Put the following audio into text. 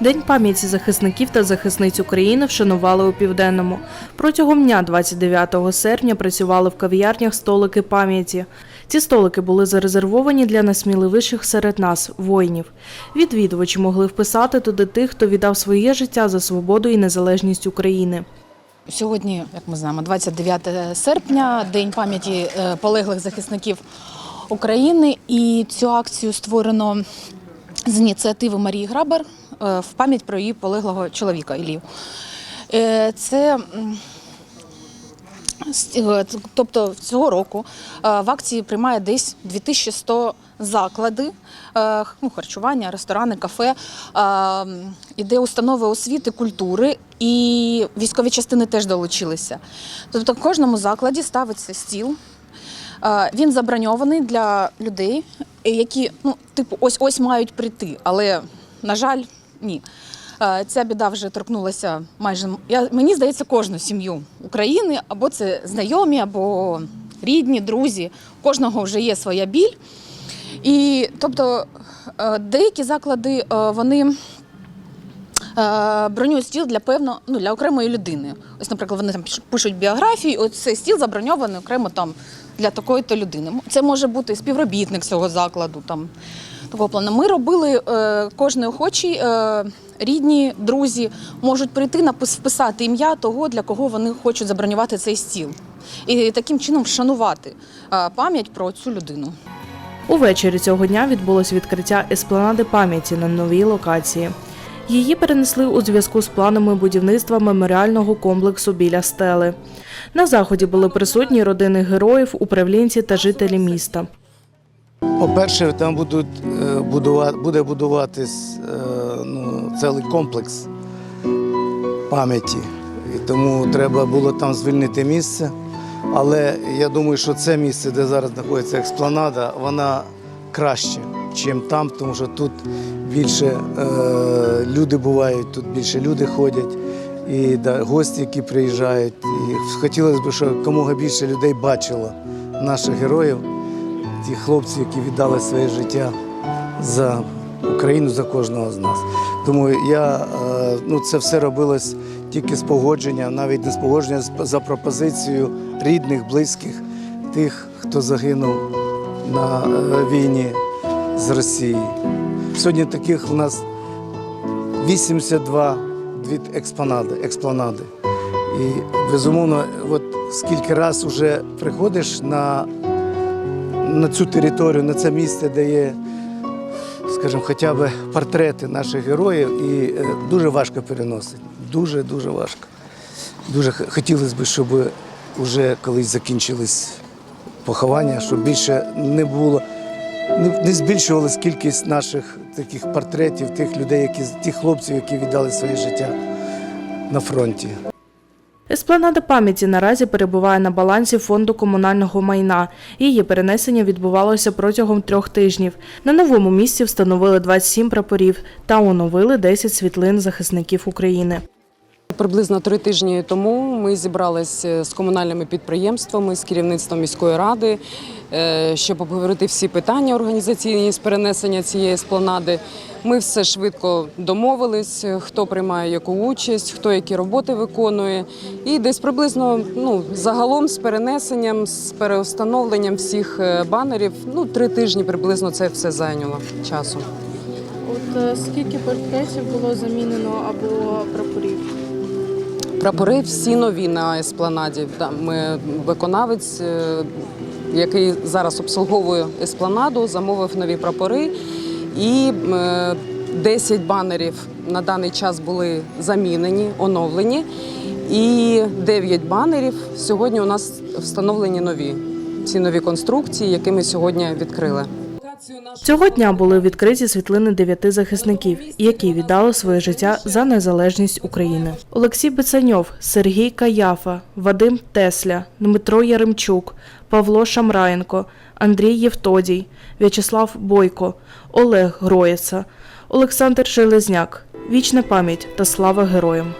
День пам'яті захисників та захисниць України вшанували у Південному. Протягом дня 29 серпня працювали в кав'ярнях столики пам'яті. Ці столики були зарезервовані для найсміливіших серед нас воїнів. Відвідувачі могли вписати туди тих, хто віддав своє життя за свободу і незалежність України. Сьогодні, як ми знаємо, 29 серпня, день пам'яті е, полеглих захисників України. І цю акцію створено з ініціативи Марії Грабер в пам'ять про її полеглого чоловіка Ілів. Е, Це е, тобто цього року е, в акції приймає десь 2100 заклади, е, ну, харчування, ресторани, кафе, е, іде установи освіти, культури, і військові частини теж долучилися. Тобто в кожному закладі ставиться стіл. Е, Він заброньований для людей, е, які ну, типу, ось ось мають прийти, але, на жаль, ні. Е, Ця біда вже торкнулася майже я, мені здається, кожну сім'ю України, або це знайомі, або рідні, друзі. У кожного вже є своя біль. І тобто е, деякі заклади е, вони бронюють стіл для певно, ну для окремої людини. Ось, наприклад, вони там пишуть біографії, ось цей стіл заброньований окремо там для такої-то людини. Це може бути співробітник цього закладу. Там такого. Ми робили е, кожен охочий, е, рідні, друзі можуть прийти напис- вписати ім'я того, для кого вони хочуть забронювати цей стіл. І таким чином вшанувати е, пам'ять про цю людину. Увечері цього дня відбулось відкриття еспланади пам'яті на новій локації. Її перенесли у зв'язку з планами будівництва меморіального комплексу біля стели. На заході були присутні родини героїв, управлінці та жителі міста. По-перше, там будуть е, будувати, буде будуватись е, ну, цілий комплекс пам'яті. І тому треба було там звільнити місце. Але я думаю, що це місце, де зараз знаходиться експланада, вона краще, ніж там, тому що тут більше е, люди бувають, тут більше люди ходять, і да, гості, які приїжджають. І хотілося б, щоб якомога більше людей бачило наших героїв ті хлопці, які віддали своє життя за Україну, за кожного з нас. Тому я е, ну, це все робилось тільки з погодження, навіть не з погодження, за пропозицією рідних, близьких, тих, хто загинув на е, війні з Росією. Сьогодні таких у нас 82 від експонади, експланади. І безумовно, от скільки раз вже приходиш на на цю територію, на це місце, де є, скажімо, хоча б портрети наших героїв, і е, дуже важко переносити. Дуже дуже важко. Дуже хотілося б, щоб вже колись закінчились поховання, щоб більше не було, не, збільшувалась кількість наших таких портретів, тих людей, які тих хлопців, які віддали своє життя на фронті. Еспланада пам'яті наразі перебуває на балансі фонду комунального майна. Її перенесення відбувалося протягом трьох тижнів. На новому місці встановили 27 прапорів та оновили 10 світлин захисників України. Приблизно три тижні тому ми зібралися з комунальними підприємствами, з керівництвом міської ради, е, щоб обговорити всі питання організаційні з перенесення цієї спланади. Ми все швидко домовились, хто приймає яку участь, хто які роботи виконує. І десь приблизно ну, загалом з перенесенням, з переустановленням всіх е, банерів, ну три тижні приблизно це все зайняло часу. От е, скільки портретів було замінено або прапорів? Прапори всі нові на еспланаді. Ми виконавець, е, який зараз обслуговує еспланаду, замовив нові прапори. І е, 10 банерів на даний час були замінені, оновлені. І 9 банерів сьогодні у нас встановлені нові. Ці нові конструкції, які ми сьогодні відкрили. Цього дня були відкриті світлини дев'яти захисників, які віддали своє життя за незалежність України. Олексій Бецаньов, Сергій Каяфа, Вадим Тесля, Дмитро Яремчук, Павло Шамраєнко, Андрій Євтодій, В'ячеслав Бойко, Олег Гроєца, Олександр Железняк. Вічна пам'ять та слава героям.